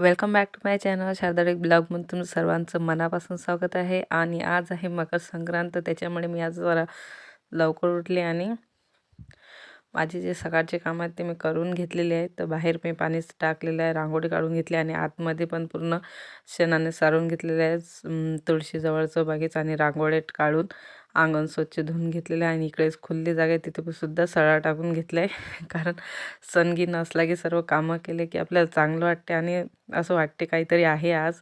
Welcome back to my channel. Sharada ब्लॉगमध्ये तुमचं सर्वांचं मनापासून स्वागत आहे. आणि आज आहे मकर संक्रांत त्याच्यामुळे मी आज जरा लवकर उठले आणि माझे जे सकाळचे काम आहेत ते मी करून घेतलेले आहेत. तर बाहेर मी पाणी टाकलेलं आहे रांगोळी काढून घेतली आणि आतमध्ये पण पूर्ण शेणाने सारून घेतलेले आहे. तुळशीजवळचं बागेच आणि रांगोळी काढून अंगण स्वच्छ धुवून घेतलेलं आहे आणि इकडेच खुल्ली जागा आहे. तिथे सुद्धा सळा टाकून घेतला आहे कारण सणगीन नसला की सर्व कामं केले की आपल्याला चांगलं वाटते आणि असं वाटते काहीतरी आहे आज.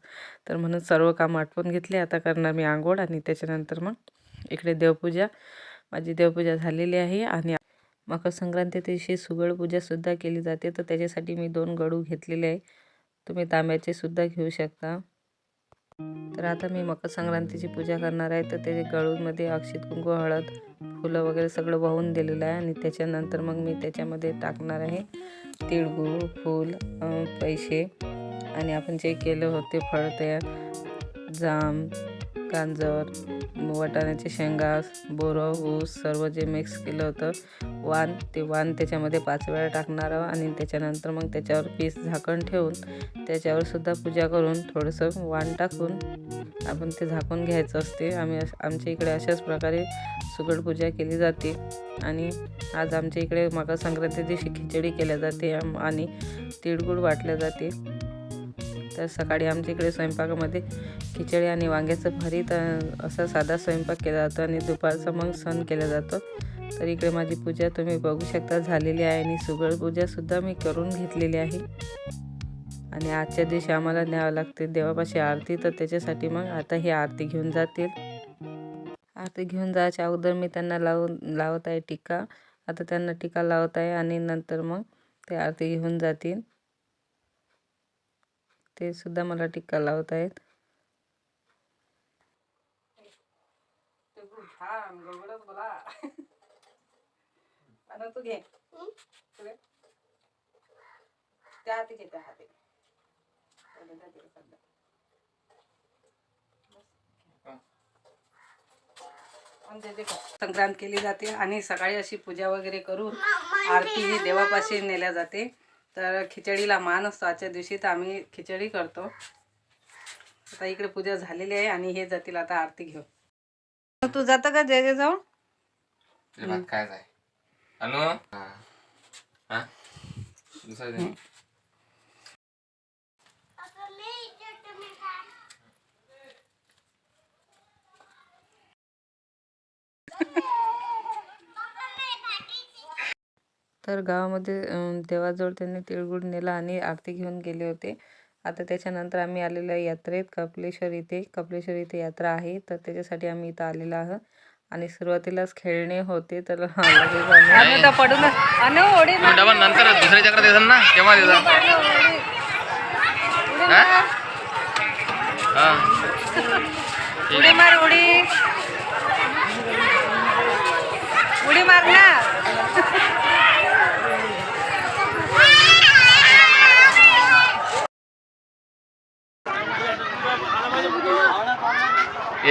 तर म्हणून सर्व कामं आटपून घेतले. आता करणार मी आंघोळ आणि त्याच्यानंतर मग इकडे देवपूजा. माझी देवपूजा झालेली आहे आणि मकर संक्रांती दिवशी सुगड पूजासुद्धा केली जाते. तर त्याच्यासाठी मी दोन गडू घेतलेले आहे. तुम्ही तांब्याचेसुद्धा घेऊ शकता. तर आता मी मकर संक्रांतीची पूजा करणार आहे. तर ते गळूमध्ये अक्षित कुंकू हळद फुलं वगैरे सगळं वाहून दिलेलं आहे. आणि त्याच्यानंतर मग मी त्याच्यामध्ये टाकणार आहे तिळगुळ फूल पैसे. आणि आपण जे केलं होते फळ तयार जाम गाजर वाटाण्याचे शेंगा बोरं ऊस सर्व जे मिक्स केलं होतं वान ते वान त्याच्यामध्ये पाच वेळा टाकणार आणि त्याच्यानंतर मग त्याच्यावर पीस झाकण ठेवून त्याच्यावर सुद्धा पूजा करून थोडंसं वाण टाकून आपण ते झाकून घ्यायचं असते. आम्ही आमच्या इकडे अशाच प्रकारे सुगड पूजा केली जाते आणि आज आमच्या इकडे मकर संक्रांती दिवशी खिचडी केल्या जाते आणि तिळगुळ वाटल्या जाते. तर सकाळी आमच्या इकडे स्वयंपाकामध्ये खिचडी आणि वांग्याचं भरीत असा साधा स्वयंपाक केला जातो आणि दुपारचा मग सण केला जातो. तर इकडे माझी पूजा तुम्ही बघू शकता झालेली आहे आणि सुगड पूजासुद्धा मी करून घेतलेली आहे. आणि आजच्या दिवशी आम्हाला न्यावं लागते देवापाशी आरती तर त्याच्यासाठी मग आता ही आरती घेऊन जातील. आरती घेऊन जायच्या अगोदर मी त्यांना लावून लावत आहे टीका. आता त्यांना टीका लावत आहे आणि नंतर मग ते आरती घेऊन जातील. ते सुद्धा मला टिक्का लावत आहेत. तू घे त्या हाती घे त्या संक्रांत केली जाते आणि सकाळी अशी पूजा वगैरे करून आरती ही देवापाशी नेल्या जाते. तर खिचडीला मान असतो. आजच्या दिवशी तर आम्ही खिचडी करतो. आता इकडे पूजा झालेली आहे आणि हे जातील आता आरती घेऊ तू जात का जय जय जाऊ काय अनु हा दुसरं तर गावामध्ये देवाजवळ त्यांनी तिळगुळ नेला आणि आरती घेऊन गेले होते. आता त्याच्यानंतर आम्ही आलेलो आहे यात्रेत कपलेश्वर इथे कपलेश्वर इथे यात्रा आहे. तर त्याच्यासाठी आम्ही इथं आलेलो आहोत. आणि सुरुवातीलाच खेळणे होते तर पडून नंतर दुसऱ्या चक्रात येतात ना केव्हा उडी मार उडी मार ना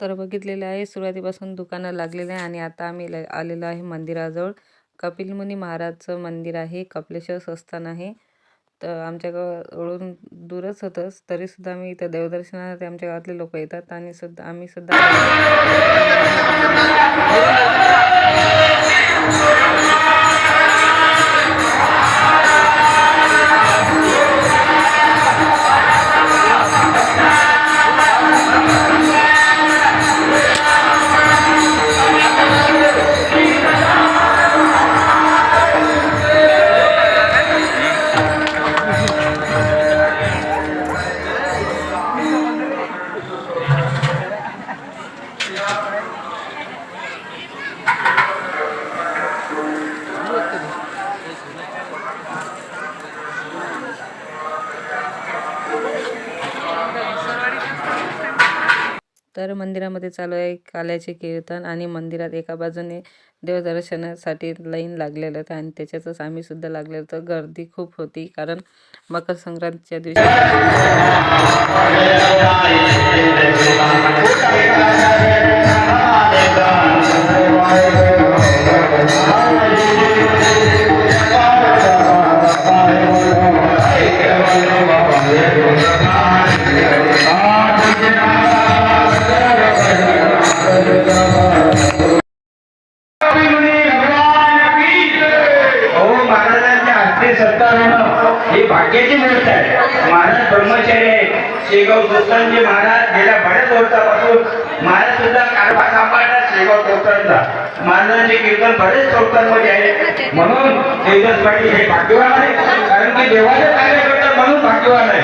तर बघितलेले आहे सुरुवातीपासून दुकानं लागलेले आहे आणि आता आम्ही आलेलो आहे मंदिराजवळ. कपिलमुनी महाराजचं मंदिर आहे कपिलेश्वर संस्थान आहे. तर आमच्या गावावरून दूरच होतंच. तरीसुद्धा आम्ही इथं देवदर्शनासाठी आमच्या गावातले लोक येतात आणि सुद्धा आम्ही तर मंदिरामध्ये चालू आहे काल्याचे कीर्तन आणि मंदिरात एका बाजूने देवदर्शनासाठी लाईन लागलेलं होतं आणि त्याच्यातच आम्ही सुद्धा लागलेलो होतो. गर्दी खूप होती कारण मकर संक्रांतीच्या दिवशी महाराजांच्या हस्ते सत्कार ही भाग्याची गोष्ट आहे महाराज ब्रह्मचारी आहे शेगाव संस्थानचे महाराज गेल्या बऱ्याच वर्षापासून महाराज सुद्धा कारभार सांभाळतात शेगाव संस्थानचा महाराजांचे कीर्तन बरेच संस्थांमध्ये आहे. म्हणून देवदास पाटील हे भाग्यवान आहे कारण की देवाचे कार्य करतात म्हणून भाग्यवान आहे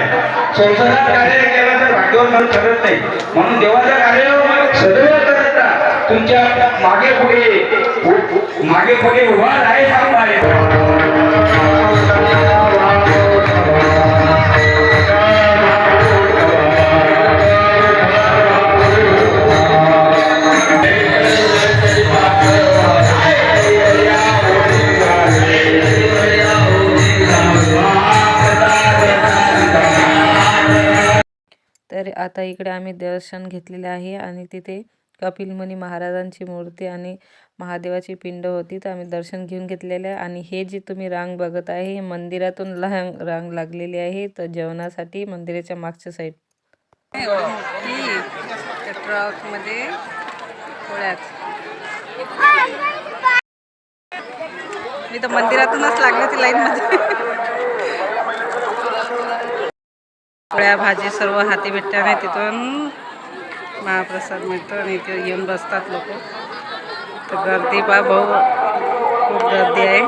संसदात कार्य केलं तर भाग्यवान म्हणून ठरत नाही. म्हणून देवाचं कार्य सदैव करत तुमच्या मागे पुढे मागे पुढे उभा आहे. सांभाळे आता इकडे आम्ही दर्शन घेतलेले आहे आणि तिथे कपिलमुनी महाराजांची मूर्ती आणि महादेवाची पिंड होती तर आम्ही दर्शन घेऊन घेतलेले आहे. आणि हे जे तुम्ही रांग बघत आहे हे मंदिरातून लहान रांग लागलेली आहे तर जेवणासाठी मंदिराच्या मागच्या साईड ट्रकमध्ये मी तर मंदिरातूनच लागले ती लाईनमध्ये. पोळ्या भाजी सर्व हाती भेटल्याने तिथून महाप्रसाद मिळतो आणि इथे येऊन बसतात लोक. तर गर्दी बा भाऊ खूप गर्दी आहे.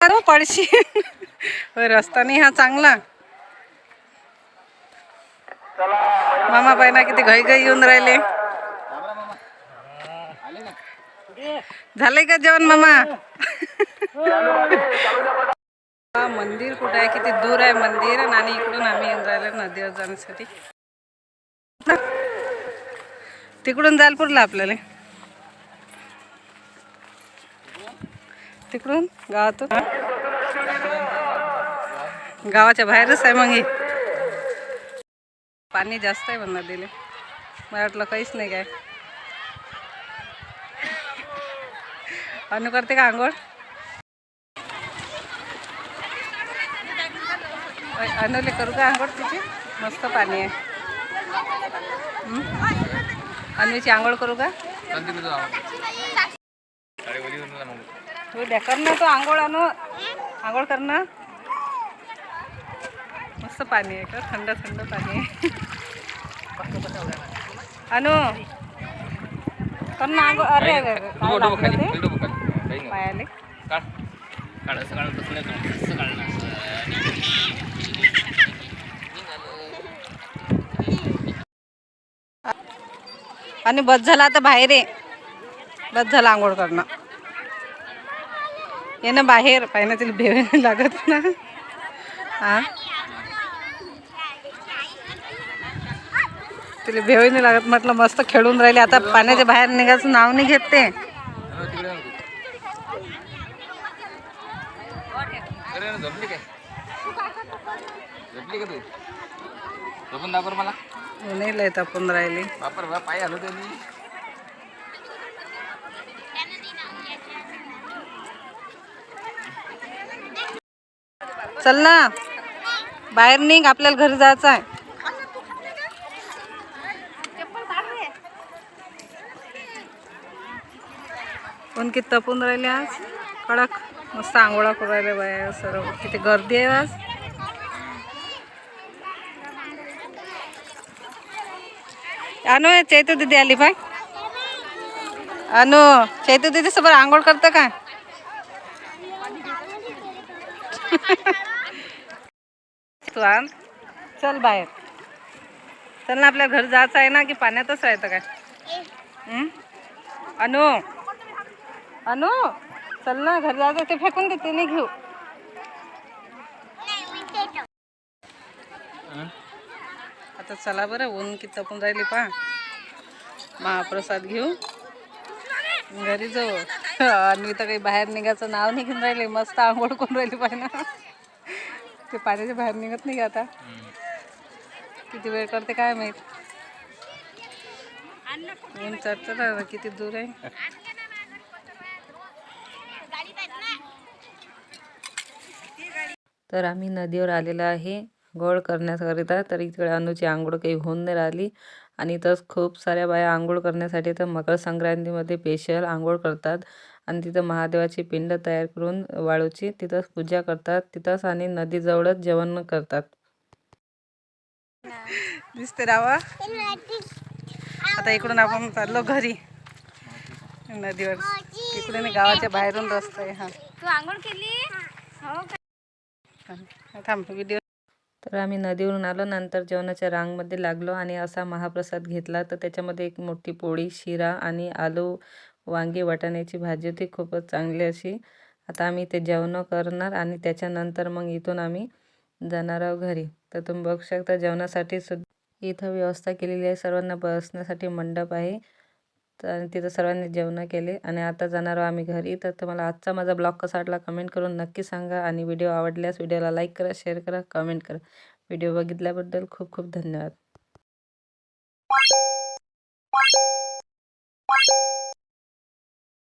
अरे पडशी. रस्ता नाही हा चांगला. मामा पाहिना किती घाई घाई येऊन राहिले. झाले का जेवण मामा? मंदिर कुठं आहे? किती दूर आहे मंदिर? आणि इकडून आम्ही येऊन राहिलो नदीवर जाण्यासाठी तिकडून जायला पुरलं आपल्याला. तिकडून गावातून. गावाच्या बाहेरच आहे मग हे. पाणी जास्त आहे पण नदीला मला वाटलं काहीच नाही काय. अनु करते का आंघोळ. अनुले करू का आंघोळ तिची? मस्त पाणी आहे? अनुची आंघोळ करू का. तू कर ना तो आंघोळ अनु आंघोळ कर ना. मस्त पाणी आहे का थंड थंड पाणी आहे. अनु. कर ना आंघोळ. अरे अरे, अरे, काय डोकं डोकं लागलं खाली ते? डोकं खाली काही नाही पायाले काढ काढ असं काढ तसं नाही काढ असं काढ ना आणि बस झाला आता बाहेर आहे बस झाला आंघोळ करणं. ये ना बाहेर. पाहिजे तिला भेव नाही लागत ना. हा? तिला भेवही नाही लागत म्हटलं मस्त खेळून राहिले. आता पाण्याच्या बाहेर निघायचं नाव नाही घेत ते. झोपली का तू? झोपून दाखव मला. नाही लय तापून राहिली. बापर बा पाय आलो त्यांनी चल ना. बाहेर निघ आपल्याला घरी जायचं आहे. पण किती तपून राहिले आज? कडक. मस्त आंघोळा करू राहिले बाया सर्व. किती गर्दी आहे आज. अनु चैतू दिदी आली पाय अनु चैतू दिदी सोबत आंघोळ करतं का तू आण चल बाहेर चल ना आपल्या घर जायचं आहे ना की पाण्यातच राहतं काय अनु अनु चल ना घर जायचं ते फेकून देते नाही घेऊ आता चला बरं ऊन किती तपून राहिली पहा. महाप्रसाद घेऊ घरी जाऊ. आणि तर काही बाहेर निघायचं नाव नाही घेऊन राहिले. मस्त आंघोळ करून राहिली पाहिजे ना. ते पाण्याच्या बाहेर निघत नाही का आता. किती वेळ करते काय माहीत? ऊन चढतं ना किती दूर आहे. तर आम्ही नदीवर आलेलो आहे. गोळ करण्याकरिता तर इकडे अनुची आंघोळ काही होऊन नाही राहिली. आणि इथंच खूप साऱ्या बाया आंघोळ करण्यासाठी तर मकर संक्रांतीमध्ये स्पेशल आंघोळ करतात. आणि तिथं महादेवाची पिंड तयार करून वाळूची तिथंच पूजा करतात. तिथंच आणि नदीजवळच जेवण करतात. दिसते रावा? आता इकडून आपण चाललो घरी. नदीवर. तिकडे नाही गावाच्या बाहेरून रस्ता आहे हा. तू आंघोळ केली? हो का? थांब व्हिडिओ तर आम्ही नदीवरून आलो नंतर जेवणाच्या रांगमध्ये लागलो आणि असा महाप्रसाद घेतला. तर त्याच्यामध्ये एक मोठी पोळी शिरा आणि आलू वांगी वाटाण्याची भाजी होती. खूपच चांगली अशी. आता आम्ही ते जेवण करणार आणि त्याच्यानंतर मग इथून आम्ही जाणार आहोत घरी. तर तुम्ही बघू शकता जेवणासाठी सुद्धा इथं व्यवस्था केलेली आहे. सर्वांना बसण्यासाठी मंडप आहे. तर तिथं सर्वांनी जेवणं केले आणि आता जाणार आहोत आम्ही घरी. तर तुम्हाला आजचा माझा ब्लॉग कसा वाटला कमेंट करून नक्की सांगा आणि व्हिडिओ आवडल्यास व्हिडिओला लाईक करा शेअर करा कमेंट करा. व्हिडिओ बघितल्याबद्दल खूप खूप धन्यवाद.